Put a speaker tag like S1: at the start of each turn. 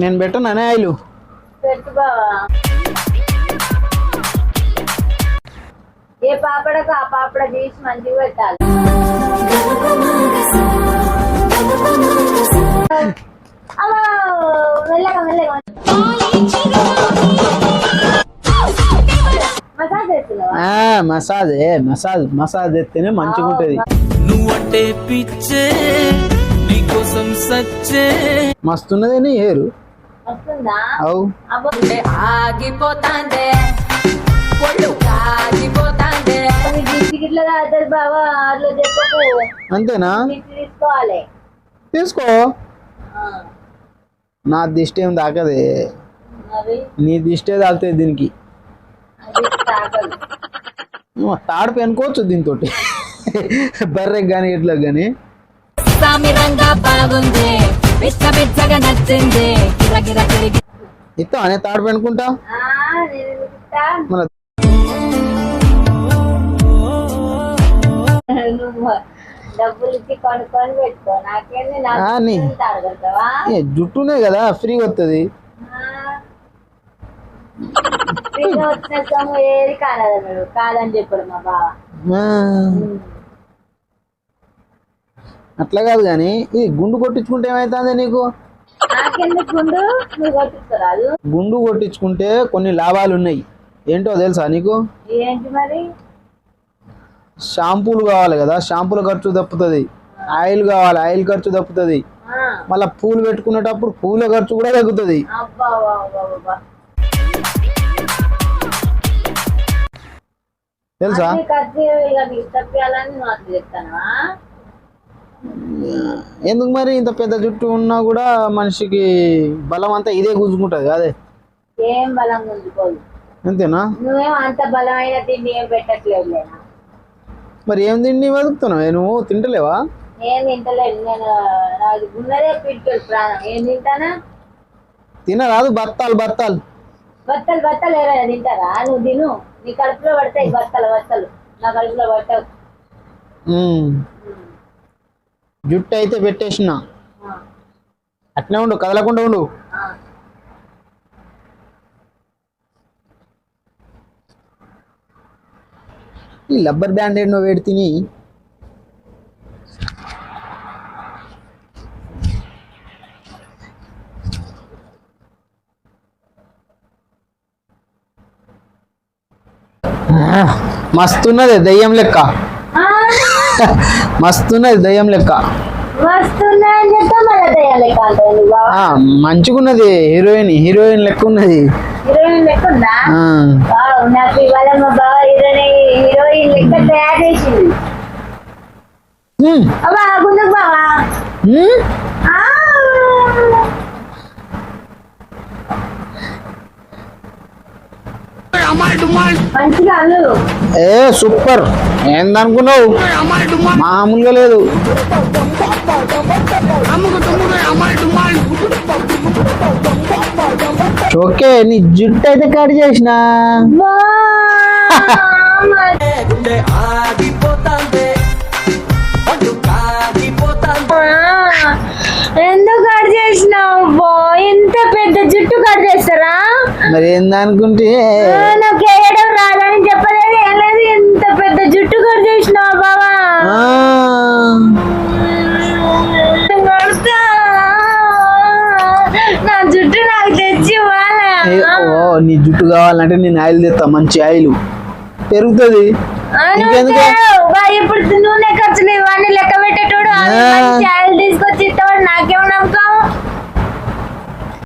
S1: నేను పెట్టను అనే ఆయిల్.
S2: ఏ పాపడకు ఆ పాపడ తీసి మంచిగా పెట్టాలి. అమ్మో, మెల్లగా మెల్లగా. మసాజ్
S1: మసాజ్ ఏ మసాజ్ మసాజ్ ఎత్తేనే మంచిగా ఉంటుంది.
S3: నువ్వంటే పిచ్చే నీకోసం సచ్చే.
S1: మస్తున్నది నీ హేరు
S2: వస్తుందా?
S1: అవు.
S2: అబ్బో.
S4: ఆగిపోతాందే. ఒళ్ళు ఆగిపోతాందే.
S2: నీకు గిట్టి గిట్ల తాగుతుంది బావా అట్లా చెప్పకు.
S1: అంతేనా?
S2: తీసుకోవాలి.
S1: తీసుకో. నా దిష్టి ఏం తాకదే. నీ దిష్టే తాకుతుంది దీనికి.
S2: అది తాగదు
S1: నువ్వు తాడు పెనుకోవచ్చు దీంతో బర్రెకి కానీ ఇట్లా కానీ
S4: బాగుంది. నచ్చింది. తిరిగి.
S1: ఇస్తాం అనే తాడు పెనుకుంటా? మన జుట్టునే కదా ఫ్రీ వస్తుంది
S2: ఫ్రీగా వచ్చిన కాదన్నాడు కాదని చెప్పాడు మా బావ.
S1: అట్లా కాదు కానీ ఇది గుండు కొట్టించుకుంటే ఏమవుతుంది నీకు?
S2: గుండు?
S1: కొట్టించుకుంటే కొన్ని లాభాలు ఉన్నాయి. ఏంటో తెలుసా నీకు? షాంపూలు కావాలి కదా షాంపూల ఖర్చు తప్పుతుంది. ఆయిల్ కావాలి ఆయిల్ ఖర్చు తప్పుతుంది. మళ్ళీ పూలు పెట్టుకునేటప్పుడు పూల ఖర్చు కూడా తగ్గుతుంది. తెలుసా? ఎందుకు మరి ఇంత పెద్ద జుట్టు ఉన్నా కూడా మనిషికి బలం అంతా ఇదే గుంజుకుంటుంది అదే?
S2: ఏం బలం గుంజుకోదు.
S1: అంతేనా?
S2: నువ్వేం అంత బలమైన తిండి ఏం పెట్టట్లేదు
S1: మరి ఏం తిండి బతుకుతున్నావు? నువ్వు తింటలేవా?
S2: ఏం తింటలేదు నేను నాకు ఉన్నదే పిట్టలు ప్రాణం. ఏం తింటానా?
S1: తినరాదు బత్తాలు బత్తాలు.
S2: బత్తలు బత్తలు ఎవరైనా తింటారా? నువ్వు తిను. నీ కడుపులో పడతాయి బత్తలు బత్తలు. నా కడుపులో
S1: ఉమ్. జుట్టు అయితే పెట్టేసిన. అట్నే ఉండు కదలకుండా ఉండు. ఈ లబ్బర్ బ్యాండ్ ఎన్నో వేడి తిని ఆ, మస్తున్నది దయ్యం లెక్క. మస్తున్నది దయ్యం లెక్క. మంచిగున్నది హీరోయిన్ హీరోయిన్ లెక్క ఉన్నది
S2: హీరోయిన్ లెక్క ఉందా
S1: ఆ,
S2: వావ్, నాకు ఇవాళ మా బావ హీరోయిన్ హీరోయిన్ లెక్క తయారు చేసింది
S1: ఉమ్,
S2: అబ్బా గుండకు బావా
S1: ఉమ్.
S2: ఆ. మంచిగా అల్లు
S1: ఏ సూపర్. ఏందనుకున్నావు? మామూలుగా లేదు. ఓకే నీ జుట్టు అయితే కట్ చేసిన.
S2: ఎందుకు కట్ చేసినావు ఇంత పెద్ద జుట్టు కట్ చేస్తారా?
S1: మరి ఏందనుకుంటే?
S2: నా జుట్టు నాకు తెచ్చి
S1: ఓ నీ జుట్టు కావాలంటే నేను ఆయిల్ తెస్తా మంచి ఆయిల్. పెరుగుతుంది. ఇంకెందుకు?
S2: ఇప్పుడు నూనె ఖర్చులు ఇవన్నీ లెక్క పెట్టేటోడు ఆయిల్
S1: తీసుకొచ్చి
S2: ఇస్తాడు నాకేమన్నా